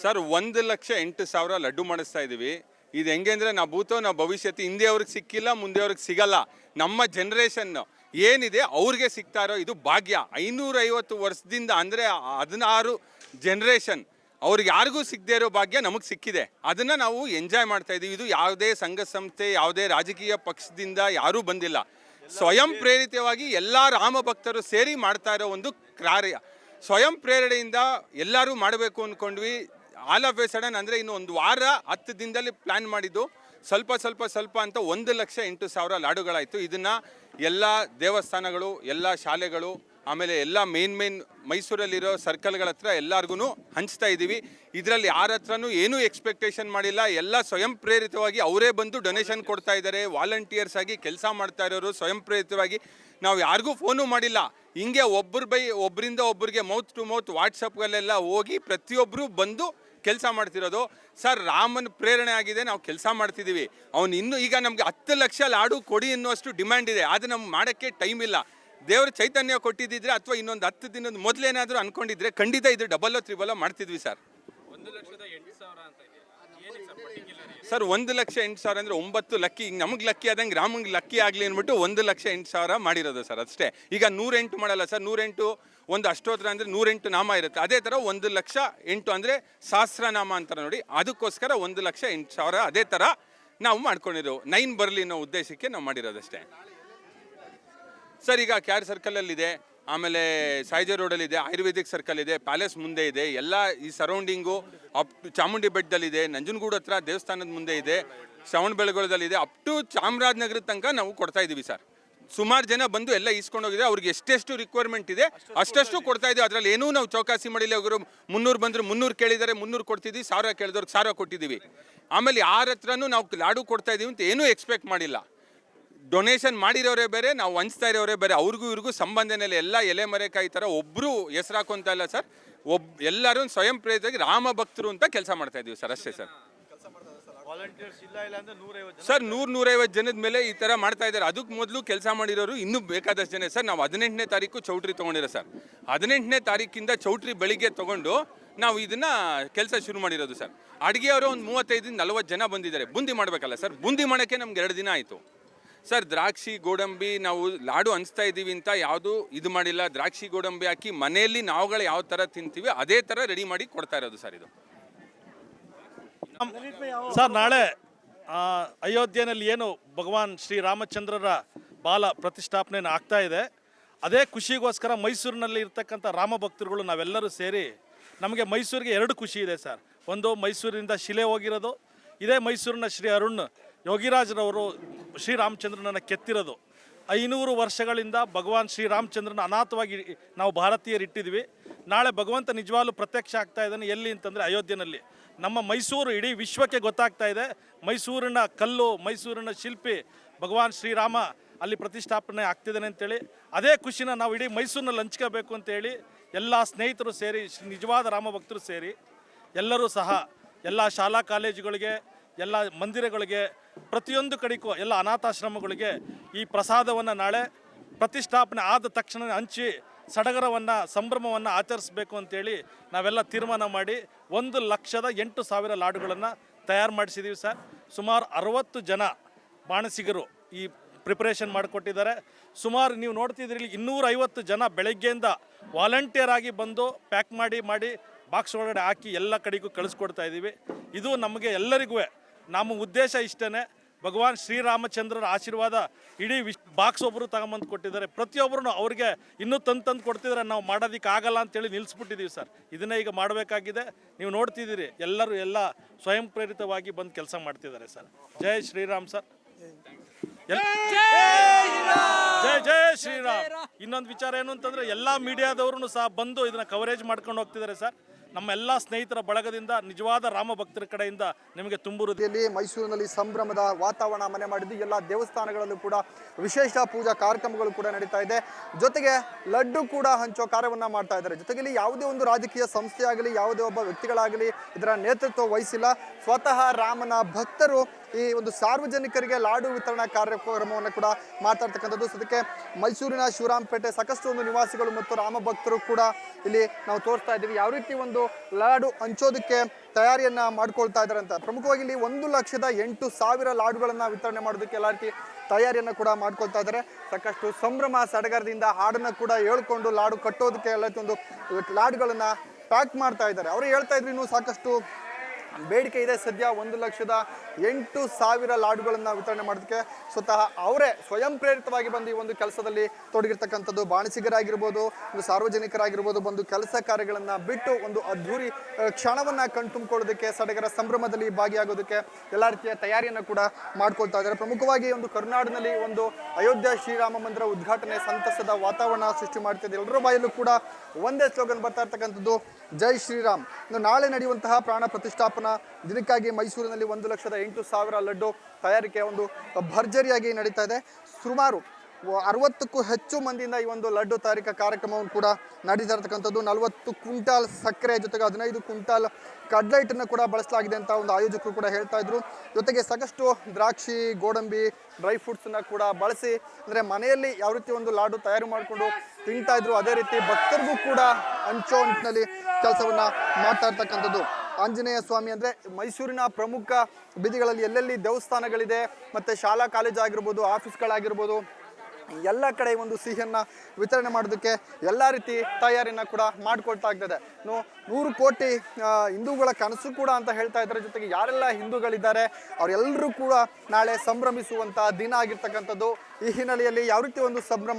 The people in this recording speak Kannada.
ಸರ್, ಒಂದು ಲಕ್ಷ ಎಂಟು ಸಾವಿರ ಲಡ್ಡು ಮಾಡಿಸ್ತಾ ಇದ್ದೀವಿ ಇದು ಹೆಂಗೆ ಅಂದರೆ ನಾವು ಭೂತೋ ನಾವು ಭವಿಷ್ಯತ್ತು ಹಿಂದೆ ಅವ್ರಿಗೆ ಸಿಕ್ಕಿಲ್ಲ, ಮುಂದೆ ಅವ್ರಿಗೆ ಸಿಗಲ್ಲ. ನಮ್ಮ ಜನ್ರೇಷನ್ನು ಏನಿದೆ ಅವ್ರಿಗೆ ಸಿಗ್ತಾ ಇರೋ ಇದು ಭಾಗ್ಯ. ಐನೂರೈವತ್ತು ವರ್ಷದಿಂದ ಅಂದರೆ ಹದಿನಾರು ಜನ್ರೇಷನ್ ಅವ್ರಿಗೆ ಯಾರಿಗೂ ಸಿಗದೇ ಇರೋ ಭಾಗ್ಯ ನಮಗೆ ಸಿಕ್ಕಿದೆ. ಅದನ್ನು ನಾವು ಎಂಜಾಯ್ ಮಾಡ್ತಾ ಇದ್ದೀವಿ ಇದು ಯಾವುದೇ ಸಂಘ ಸಂಸ್ಥೆ, ಯಾವುದೇ ರಾಜಕೀಯ ಪಕ್ಷದಿಂದ ಯಾರೂ ಬಂದಿಲ್ಲ. ಸ್ವಯಂ ಪ್ರೇರಿತವಾಗಿ ಎಲ್ಲ ರಾಮ ಭಕ್ತರು ಸೇರಿ ಮಾಡ್ತಾ ಇರೋ ಒಂದು ಕಾರ್ಯ. ಸ್ವಯಂ ಪ್ರೇರಣೆಯಿಂದ ಎಲ್ಲರೂ ಮಾಡಬೇಕು ಅಂದ್ಕೊಂಡ್ವಿ ಆಲ್ ಆಫ್ ಎ ಸಡನ್ ಅಂದರೆ ಇನ್ನು ಒಂದು ವಾರ ಹತ್ತು ದಿನದಲ್ಲಿ ಪ್ಲ್ಯಾನ್ ಮಾಡಿದ್ದು. ಸ್ವಲ್ಪ ಸ್ವಲ್ಪ ಸ್ವಲ್ಪ ಅಂತ ಒಂದು ಲಕ್ಷ ಎಂಟು ಸಾವಿರ ಲಾಡುಗಳಾಯಿತು. ಇದನ್ನು ಎಲ್ಲ ದೇವಸ್ಥಾನಗಳು, ಎಲ್ಲ ಶಾಲೆಗಳು, ಆಮೇಲೆ ಎಲ್ಲ ಮೇನ್ ಮೇನ್ ಮೈಸೂರಲ್ಲಿರೋ ಸರ್ಕಲ್ಗಳ ಹತ್ರ ಎಲ್ಲರಿಗೂ ಹಂಚ್ತಾ ಇದ್ದೀವಿ ಇದರಲ್ಲಿ ಯಾರ ಹತ್ರನೂ ಏನೂ ಎಕ್ಸ್ಪೆಕ್ಟೇಷನ್ ಮಾಡಿಲ್ಲ. ಎಲ್ಲ ಸ್ವಯಂ ಪ್ರೇರಿತವಾಗಿ ಅವರೇ ಬಂದು ಡೊನೇಷನ್ ಕೊಡ್ತಾ ಇದ್ದಾರೆ. ವಾಲಂಟಿಯರ್ಸ್ ಆಗಿ ಕೆಲಸ ಮಾಡ್ತಾ ಇರೋರು ಸ್ವಯಂ ಪ್ರೇರಿತವಾಗಿ. ನಾವು ಯಾರಿಗೂ ಫೋನು ಮಾಡಿಲ್ಲ. ಹಿಂಗೆ ಒಬ್ಬರು ಬೈ ಒಬ್ಬರಿಂದ ಒಬ್ಬರಿಗೆ ಮೌತ್ ಟು ಮೌತ್ ವಾಟ್ಸಪ್ಗಳೆಲ್ಲ ಹೋಗಿ ಪ್ರತಿಯೊಬ್ಬರು ಬಂದು ಕೆಲಸ ಮಾಡ್ತಿರೋದು. ಸರ್, ರಾಮನ ಪ್ರೇರಣೆ ಆಗಿದೆ, ನಾವು ಕೆಲಸ ಮಾಡ್ತಿದ್ದೀವಿ. ಅವನು ಇನ್ನೂ ಈಗ ನಮಗೆ ಹತ್ತು ಲಕ್ಷ ಲಾಡು ಕೊಡಿ ಅನ್ನುವಷ್ಟು ಡಿಮ್ಯಾಂಡ್ ಇದೆ. ಅದು ನಮ್ಗೆ ಮಾಡೋಕ್ಕೆ ಟೈಮ್ ಇಲ್ಲ. ದೇವ್ರ ಚೈತನ್ಯ ಕೊಟ್ಟಿದ್ದಿದ್ರೆ ಅಥವಾ ಇನ್ನೊಂದು ಹತ್ತು ದಿನದ ಮೊದಲೇನಾದರೂ ಅನ್ಕೊಂಡಿದ್ರೆ ಖಂಡಿತ ಇದು ಡಬಲ್ ತ್ರಿಬಲ್ ಮಾಡ್ತಿದ್ವಿ ಸರ್. ಸರ್, ಒಂದು ಲಕ್ಷ ಎಂಟು ಸಾವಿರ ಅಂದರೆ ಒಂಬತ್ತು ಲಕ್ಕಿ, ಈಗ ನಮಗೆ ಲಕ್ಕಿ ಆದಂಗೆ ರಾಮಂಗೆ ಲಕ್ಕಿ ಆಗಲಿ ಅಂದ್ಬಿಟ್ಟು ಒಂದು ಲಕ್ಷ ಎಂಟು ಸಾವಿರ ಮಾಡಿರೋದು ಸರ್ ಅಷ್ಟೇ. ಈಗ ನೂರೆಂಟು ಮಾಡಲ್ಲ ಸರ್, ನೂರೆಂಟು ಒಂದು ಅಷ್ಟೋತ್ರ ಅಂದರೆ ನೂರೆಂಟು ನಾಮ ಇರುತ್ತೆ. ಅದೇ ಥರ ಒಂದು ಲಕ್ಷ ಎಂಟು ಅಂದರೆ ಸಹಸ್ರನಾಮ ಅಂತಾರೆ ನೋಡಿ, ಅದಕ್ಕೋಸ್ಕರ ಒಂದು ಲಕ್ಷ ಎಂಟು ಸಾವಿರ ಅದೇ ಥರ ನಾವು ಮಾಡ್ಕೊಂಡಿರೋ ನೈನ್ ಬರಲಿ ಅನ್ನೋ ಉದ್ದೇಶಕ್ಕೆ ನಾವು ಮಾಡಿರೋದಷ್ಟೇ. ಸರ್, ಈಗ ಕ್ಯಾರ್ ಸರ್ಕಲಲ್ಲಿದೆ. ಆಮೇಲೆ ಸಾಯಿಜೆ ರೋಡಲ್ಲಿ ಇದೆ, ಆಯುರ್ವೇದಿಕ್ ಸರ್ಕಲ್ ಇದೆ ಪ್ಯಾಲೇಸ್ ಮುಂದೆ ಇದೆ, ಎಲ್ಲ ಈ ಸರೌಂಡಿಂಗು ಅಪ್ ಚಾಮುಂಡಿ ಬೆಟ್ಟದಲ್ಲಿದೆ ನಂಜನಗೂಡು ಹತ್ರ ದೇವಸ್ಥಾನದ ಮುಂದೆ ಇದೆ, ಶ್ರವಣ ಬೆಳಗೊಳದಲ್ಲಿದೆ ಅಪ್ ಟು ಚಾಮರಾಜನಗರದ ತನಕ ನಾವು ಕೊಡ್ತಾ ಇದ್ದೀವಿ ಸರ್ ಸುಮಾರು ಜನ ಬಂದು ಎಲ್ಲ ಹೋಗಿದೆ ಅವ್ರಿಗೆ ಎಷ್ಟೆಷ್ಟು ರಿಕ್ವೈರ್ಮೆಂಟ್ ಇದೆ, ಅಷ್ಟಷ್ಟು ಕೊಡ್ತಾ ಇದ್ದೀವಿ ಅದರಲ್ಲಿ ಏನೂ ನಾವು ಚೌಕಾಸಿ ಮಾಡಿಲ್ಲ ಅವರು ಮುನ್ನೂರು ಬಂದರು ಮುನ್ನೂರು ಕೇಳಿದರೆ, ಮುನ್ನೂರು ಕೊಡ್ತಿದ್ದೀವಿ ಸಾವಿರ ಕೇಳಿದವ್ರಿಗೆ ಸಾವಿರ ಕೊಟ್ಟಿದ್ದೀವಿ ಆಮೇಲೆ ಯಾರ ಹತ್ರನೂ ನಾವು ಲಾಡು ಕೊಡ್ತಾ ಇದ್ದೀವಿ ಅಂತ ಏನೂ ಎಕ್ಸ್ಪೆಕ್ಟ್ ಮಾಡಿಲ್ಲ. ಡೊನೇಷನ್ ಮಾಡಿರೋರೇ ಬೇರೆ ನಾವು ಹಂಚ್ತಾ ಇರೋರೇ ಬೇರೆ. ಅವ್ರಿಗೂ ಇವ್ರಿಗೂ ಸಂಬಂಧನೇ ಇಲ್ಲ ಎಲ್ಲ ಎಲೆ ಮರೆಕಾಯಿ ಥರ ಒಬ್ಬರು ಹೆಸರು ಹಾಕೊಂತ ಇಲ್ಲ ಸರ್. ಒಬ್ ಎಲ್ಲರೂ ಸ್ವಯಂ ಪ್ರೇರಿತವಾಗಿ ರಾಮ ಭಕ್ತರು ಅಂತ ಕೆಲಸ ಮಾಡ್ತಾ ಇದ್ದೀವಿ ಸರ್ ಅಷ್ಟೇ ಸರ್. ಸರ್ ನೂರು ನೂರೈವತ್ತು ಜನದ ಮೇಲೆ ಈ ಥರ ಮಾಡ್ತಾ ಇದ್ದಾರೆ. ಅದಕ್ಕೆ ಮೊದಲು ಕೆಲಸ ಮಾಡಿರೋರು ಇನ್ನೂ ಬೇಕಾದಷ್ಟು ಜನ ಸರ್. ನಾವು ಹದಿನೆಂಟನೇ ತಾರೀಕು ಚೌಟ್ರಿ ತೊಗೊಂಡಿರೋ ಸರ್. ಹದಿನೆಂಟನೇ ತಾರೀಕಿಂದ ಚೌಟ್ರಿ ಬೆಳಿಗ್ಗೆ ತೊಗೊಂಡು ನಾವು ಇದನ್ನ ಕೆಲಸ ಶುರು ಮಾಡಿರೋದು ಸರ್. ಅಡುಗೆಯವರು ಒಂದು ಮೂವತ್ತೈದಿಂದ ನಲವತ್ತು ಜನ ಬಂದಿದ್ದಾರೆ. ಬುಂದಿ ಮಾಡಬೇಕಲ್ಲ ಸರ್. ಬುಂದಿ ಮಾಡೋಕ್ಕೆ ನಮ್ಗೆ ಎರಡು ದಿನ ಆಯಿತು. ಸರ್, ದ್ರಾಕ್ಷಿ, ಗೋಡಂಬಿ ನಾವು ಲಾಡು ಹಂಚ್ತಾ ಇದ್ದೀವಿ ಅಂತ ಯಾವುದು ಇದು ಮಾಡಿಲ್ಲ. ದ್ರಾಕ್ಷಿ, ಗೋಡಂಬಿ ಹಾಕಿ ಮನೆಯಲ್ಲಿ ನಾವುಗಳು ಯಾವ ಥರ ತಿಂತೀವಿ, ಅದೇ ಥರ ರೆಡಿ ಮಾಡಿ ಕೊಡ್ತಾ ಇರೋದು ಸರ್ ಇದು. ಸರ್, ನಾಳೆ ಅಯೋಧ್ಯೆಯಲ್ಲಿ ಏನು ಭಗವಾನ್ ಶ್ರೀರಾಮಚಂದ್ರರ ಬಾಲ ಪ್ರತಿಷ್ಠಾಪನೆ ಆಗ್ತಾ ಇದೆ. ಅದೇ ಖುಷಿಗೋಸ್ಕರ ಮೈಸೂರಿನಲ್ಲಿ ಇರ್ತಕ್ಕಂಥ ರಾಮ ಭಕ್ತರುಗಳು ನಾವೆಲ್ಲರೂ ಸೇರಿ ನಮಗೆ ಮೈಸೂರಿಗೆ ಎರಡು ಖುಷಿ ಇದೆ ಸರ್. ಒಂದು ಮೈಸೂರಿನಿಂದ ಶಿಲೆ ಹೋಗಿರೋದು, ಇದೇ ಮೈಸೂರಿನ ಶ್ರೀ ಅರುಣ್ ಯೋಗಿರಾಜ್ರವರು ಶ್ರೀರಾಮಚಂದ್ರನನ್ನು ಕೆತ್ತಿರೋದು. ಐನೂರು ವರ್ಷಗಳಿಂದ ಭಗವಾನ್ ಶ್ರೀರಾಮಚಂದ್ರನ ಅನಾಥವಾಗಿ ನಾವು ಭಾರತೀಯರು ಇಟ್ಟಿದ್ವಿ ನಾಳೆ ಭಗವಂತ ನಿಜವಾಗ್ಲೂ ಪ್ರತ್ಯಕ್ಷ ಆಗ್ತಾ ಇದ್ದಾನೆ. ಎಲ್ಲಿ ಅಂತಂದರೆ ಅಯೋಧ್ಯೆಯಲ್ಲಿ ನಮ್ಮ ಮೈಸೂರು ಇಡೀ ವಿಶ್ವಕ್ಕೆ ಗೊತ್ತಾಗ್ತಾ ಇದೆ. ಮೈಸೂರಿನ ಕಲ್ಲು, ಮೈಸೂರಿನ ಶಿಲ್ಪಿ ಭಗವಾನ್ ಶ್ರೀರಾಮ ಅಲ್ಲಿ ಪ್ರತಿಷ್ಠಾಪನೆ ಆಗ್ತಿದ್ದಾನೆ ಅಂತೇಳಿ. ಅದೇ ಖುಷಿನ ನಾವು ಇಡೀ ಮೈಸೂರಿನಲ್ಲಿ ಹಂಚ್ಕೋಬೇಕು ಅಂತೇಳಿ ಎಲ್ಲ ಸ್ನೇಹಿತರು ಸೇರಿ ನಿಜವಾದ ರಾಮ ಭಕ್ತರು ಸೇರಿ ಎಲ್ಲರೂ ಸಹ ಎಲ್ಲ ಶಾಲಾ ಕಾಲೇಜುಗಳಿಗೆ, ಎಲ್ಲ ಮಂದಿರಗಳಿಗೆ ಪ್ರತಿಯೊಂದು ಕಡೆಗೂ ಎಲ್ಲ ಅನಾಥಾಶ್ರಮಗಳಿಗೆ ಈ ಪ್ರಸಾದವನ್ನು ನಾಳೆ ಪ್ರತಿಷ್ಠಾಪನೆ ಆದ ತಕ್ಷಣ ಹಂಚಿ ಸಡಗರವನ್ನು, ಸಂಭ್ರಮವನ್ನು ಆಚರಿಸಬೇಕು ಅಂತೇಳಿ ನಾವೆಲ್ಲ ತೀರ್ಮಾನ ಮಾಡಿ ಒಂದು ಲಕ್ಷದ ಎಂಟು ಸಾವಿರ ಲಾಡುಗಳನ್ನು ತಯಾರು ಮಾಡಿಸಿದ್ದೀವಿ ಸರ್. ಸುಮಾರು ಅರವತ್ತು ಜನ ಬಾಣಸಿಗರು ಈ ಪ್ರಿಪರೇಷನ್ ಮಾಡಿಕೊಟ್ಟಿದ್ದಾರೆ. ಸುಮಾರು ನೀವು ನೋಡ್ತಿದ್ರಿ ಇನ್ನೂರೈವತ್ತು ಜನ ಬೆಳಗ್ಗೆಯಿಂದ ವಾಲಂಟಿಯರ್ ಆಗಿ ಬಂದು ಪ್ಯಾಕ್ ಮಾಡಿ ಮಾಡಿ ಬಾಕ್ಸ್ ಒಳಗಡೆ ಹಾಕಿ ಎಲ್ಲ ಕಡೆಗೂ ಕಳಿಸ್ಕೊಡ್ತಾ ಇದ್ದೀವಿ ಇದು ನಮಗೆ ಎಲ್ಲರಿಗೂ ನಮ್ಮ ಉದ್ದೇಶ ಇಷ್ಟೇ ಭಗವಾನ್ ಶ್ರೀರಾಮಚಂದ್ರರ ಆಶೀರ್ವಾದ ಇಡೀ ವಿಶ್ ಬಾಕ್ಸ್ ಒಬ್ಬರು ತಗೊಂಬಂದು ಕೊಟ್ಟಿದ್ದಾರೆ. ಪ್ರತಿಯೊಬ್ಬರು ಅವ್ರಿಗೆ ಇನ್ನೂ ತಂದು ತಂದು ಕೊಡ್ತಿದ್ರೆ ನಾವು ಮಾಡೋದಕ್ಕೆ ಆಗಲ್ಲ ಅಂತೇಳಿ ನಿಲ್ಲಿಸ್ಬಿಟ್ಟಿದ್ದೀವಿ ಸರ್. ಇದನ್ನೇ ಈಗ ಮಾಡಬೇಕಾಗಿದೆ. ನೀವು ನೋಡ್ತಿದ್ದೀರಿ. ಎಲ್ಲರೂ ಎಲ್ಲ ಸ್ವಯಂ ಪ್ರೇರಿತವಾಗಿ ಬಂದು ಕೆಲಸ ಮಾಡ್ತಿದ್ದಾರೆ ಸರ್. ಜೈ ಶ್ರೀರಾಮ್ ಸರ್. ಜೈ ಜೈ ಶ್ರೀರಾಮ್! ಇನ್ನೊಂದು ವಿಚಾರ ಏನು ಅಂತಂದ್ರೆ ಎಲ್ಲಾ ಮೀಡಿಯಾದವರು ಸಹ ಬಂದು ಇದನ್ನ ಕವರೇಜ್ ಮಾಡ್ಕೊಂಡು ಹೋಗ್ತಿದ್ದಾರೆ ಸರ್. ನಮ್ಮ ಎಲ್ಲ ಸ್ನೇಹಿತರ ಬಳಗದಿಂದ ನಿಜವಾದ ರಾಮ ಭಕ್ತರ ಕಡೆಯಿಂದ ನಿಮಗೆ ತುಂಬು ಹೃದಯ ಮೈಸೂರಿನಲ್ಲಿ ಸಂಭ್ರಮದ ವಾತಾವರಣ ಮನೆ ಮಾಡಿದ್ದು ಎಲ್ಲ ದೇವಸ್ಥಾನಗಳಲ್ಲೂ ಕೂಡ ವಿಶೇಷ ಪೂಜಾ ಕಾರ್ಯಕ್ರಮಗಳು ಕೂಡ ನಡೀತಾ ಇದೆ. ಜೊತೆಗೆ ಲಡ್ಡು ಕೂಡ ಹಂಚೋ ಕಾರ್ಯವನ್ನ ಮಾಡ್ತಾ ಇದ್ದಾರೆ. ಜೊತೆಗೆ ಇಲ್ಲಿ ಯಾವುದೇ ಒಂದು ರಾಜಕೀಯ ಸಂಸ್ಥೆ ಆಗಲಿ ಯಾವುದೇ ಒಬ್ಬ ವ್ಯಕ್ತಿಗಳಾಗಲಿ ಇದರ ನೇತೃತ್ವ ವಹಿಸಿಲ್ಲ. ಸ್ವತಃ ರಾಮನ ಭಕ್ತರು ಈ ಒಂದು ಸಾರ್ವಜನಿಕರಿಗೆ ಲಾಡು ವಿತರಣಾ ಕಾರ್ಯಕ್ರಮವನ್ನು ಕೂಡ ಮಾತಾಡ್ತಕ್ಕಂಥದ್ದು. ಸದ್ಯಕ್ಕೆ ಮೈಸೂರಿನ ಶಿವರಾಂಪೇಟೆ ಸಾಕಷ್ಟು ಒಂದು ನಿವಾಸಿಗಳು ಮತ್ತು ರಾಮ ಭಕ್ತರು ಕೂಡ ಇಲ್ಲಿ ನಾವು ತೋರಿಸ್ತಾ ಇದ್ದೀವಿ. ಯಾವ ರೀತಿ ಒಂದು ಲಾಡು ಹಂಚೋದಕ್ಕೆ ತಯಾರಿಯನ್ನ ಮಾಡ್ಕೊಳ್ತಾ ಇದ್ದಾರೆ ಅಂತ. ಪ್ರಮುಖವಾಗಿ ಇಲ್ಲಿ ಒಂದು ಲಕ್ಷದ ಎಂಟು ಸಾವಿರ ಲಾಡುಗಳನ್ನ ವಿತರಣೆ ಮಾಡೋದಕ್ಕೆ ಎಲ್ಲ ರೀತಿ ತಯಾರಿಯನ್ನ ಕೂಡ ಮಾಡ್ಕೊಳ್ತಾ ಇದ್ದಾರೆ. ಸಾಕಷ್ಟು ಸಂಭ್ರಮ ಸಡಗರದಿಂದ ಹಾಡನ್ನ ಕೂಡ ಹೇಳ್ಕೊಂಡು ಲಾಡು ಕಟ್ಟೋದಕ್ಕೆ ಎಲ್ಲ ಒಂದು ಲಾಡುಗಳನ್ನ ಪ್ಯಾಕ್ ಮಾಡ್ತಾ ಇದ್ದಾರೆ. ಅವರು ಹೇಳ್ತಾ ಇದ್ರು ಇನ್ನು ಸಾಕಷ್ಟು ಬೇಡಿಕೆ ಇದೆ. ಸದ್ಯ ಒಂದು ಲಕ್ಷದ ಎಂಟು ಸಾವಿರ ಲಾಡುಗಳನ್ನು ವಿತರಣೆ ಮಾಡೋದಕ್ಕೆ ಸ್ವತಃ ಅವರೇ ಸ್ವಯಂ ಪ್ರೇರಿತವಾಗಿ ಬಂದು ಈ ಒಂದು ಕೆಲಸದಲ್ಲಿ ತೊಡಗಿರ್ತಕ್ಕಂಥದ್ದು. ಬಾಣಸಿಗರಾಗಿರ್ಬೋದು, ಒಂದು ಸಾರ್ವಜನಿಕರಾಗಿರ್ಬೋದು, ಬಂದು ಕೆಲಸ ಕಾರ್ಯಗಳನ್ನು ಬಿಟ್ಟು ಒಂದು ಅದ್ಧೂರಿ ಕ್ಷಣವನ್ನು ಕಣ್ತುಂಬಿಕೊಳ್ಳೋದಕ್ಕೆ, ಸಡಗರ ಸಂಭ್ರಮದಲ್ಲಿ ಭಾಗಿಯಾಗೋದಕ್ಕೆ ಎಲ್ಲ ರೀತಿಯ ತಯಾರಿಯನ್ನು ಕೂಡ ಮಾಡ್ಕೊಳ್ತಾ ಇದ್ದಾರೆ. ಪ್ರಮುಖವಾಗಿ ಒಂದು ಕರ್ನಾಡಿನಲ್ಲಿ ಒಂದು ಅಯೋಧ್ಯೆ ಶ್ರೀರಾಮ ಮಂದಿರ ಉದ್ಘಾಟನೆ ಸಂತಸದ ವಾತಾವರಣ ಸೃಷ್ಟಿ ಮಾಡ್ತಿದೆ ಎಲ್ಲರ ಬಾಯಲ್ಲೂ ಕೂಡ ಒಂದೇ ಸ್ಲೋಗನ್ ಬರ್ತಾ ಇರ್ತಕ್ಕಂಥದ್ದು, ಜೈ ಶ್ರೀರಾಮ್ ನಾಳೆ ನಡೆಯುವಂತಹ ಪ್ರಾಣ ಪ್ರತಿಷ್ಠಾಪನಾ ದಿನಕ್ಕಾಗಿ ಮೈಸೂರಿನಲ್ಲಿ ಒಂದು ಲಕ್ಷದ ಎಂಟು ಸಾವಿರ ಲಡ್ಡು ತಯಾರಿಕೆ ಒಂದು ಭರ್ಜರಿಯಾಗಿ ನಡೀತಾ ಇದೆ. ಸುಮಾರು ಅರವತ್ತಕ್ಕೂ ಹೆಚ್ಚು ಮಂದಿಯಿಂದ ಈ ಒಂದು ಲಡ್ಡು ತಯಾರಿಕಾ ಕಾರ್ಯಕ್ರಮವನ್ನು ಕೂಡ ನಡೀತಾ ಇರತಕ್ಕಂಥದ್ದು ನಲವತ್ತು ಕ್ವಿಂಟಾಲ್ ಸಕ್ಕರೆ ಜೊತೆಗೆ ಹದಿನೈದು ಕ್ವಿಂಟಾಲ್ ಕಡ್ಲೆ ಹಿಟ್ಟನ್ನು ಕೂಡ ಬಳಸಲಾಗಿದೆ ಅಂತ ಒಂದು ಆಯೋಜಕರು ಕೂಡ ಹೇಳ್ತಾ ಇದ್ರು. ಜೊತೆಗೆ ಸಾಕಷ್ಟು ದ್ರಾಕ್ಷಿ, ಗೋಡಂಬಿ, ಡ್ರೈ ಫ್ರೂಟ್ಸನ್ನು ಕೂಡ ಬಳಸಿ, ಅಂದರೆ ಮನೆಯಲ್ಲಿ ಯಾವ ರೀತಿ ಒಂದು ಲಾಡು ತಯಾರು ಮಾಡಿಕೊಂಡು ತಿಂತಾ ಇದ್ರು, ಅದೇ ರೀತಿ ಭಕ್ತರಿಗೂ ಕೂಡ ಹಂಚೋ ನಿಟ್ಟಿನಲ್ಲಿ ಕೆಲಸವನ್ನ ಮಾಡ್ತಾ ಇರ್ತಕ್ಕಂಥದ್ದು. ಆಂಜನೇಯ ಸ್ವಾಮಿ ಅಂದರೆ ಮೈಸೂರಿನ ಪ್ರಮುಖ ಬೀದಿಗಳಲ್ಲಿ ಎಲ್ಲೆಲ್ಲಿ ದೇವಸ್ಥಾನಗಳಿದೆ, ಮತ್ತು ಶಾಲಾ ಕಾಲೇಜ್ ಆಗಿರ್ಬೋದು, ಆಫೀಸ್ಗಳಾಗಿರ್ಬೋದು, ಎಲ್ಲ ಕಡೆ ಒಂದು ಸಿಹಿಯನ್ನು ವಿತರಣೆ ಮಾಡೋದಕ್ಕೆ ಎಲ್ಲ ರೀತಿ ತಯಾರಿನ ಕೂಡ ಮಾಡಿಕೊಳ್ತಾ ಆಗ್ತದೆ ನೂರು ಕೋಟಿ ಹಿಂದೂಗಳ ಕನಸು ಕೂಡ ಅಂತ ಹೇಳ್ತಾ ಇದ್ದಾರೆ. ಜೊತೆಗೆ ಯಾರೆಲ್ಲ ಹಿಂದೂಗಳಿದ್ದಾರೆ ಅವರೆಲ್ಲರೂ ಕೂಡ ನಾಳೆ ಸಂಭ್ರಮಿಸುವಂಥ ದಿನ ಆಗಿರ್ತಕ್ಕಂಥದ್ದು. ಈ ಹಿನ್ನೆಲೆಯಲ್ಲಿ ಯಾವ ರೀತಿ ಒಂದು ಸಂಭ್ರಮ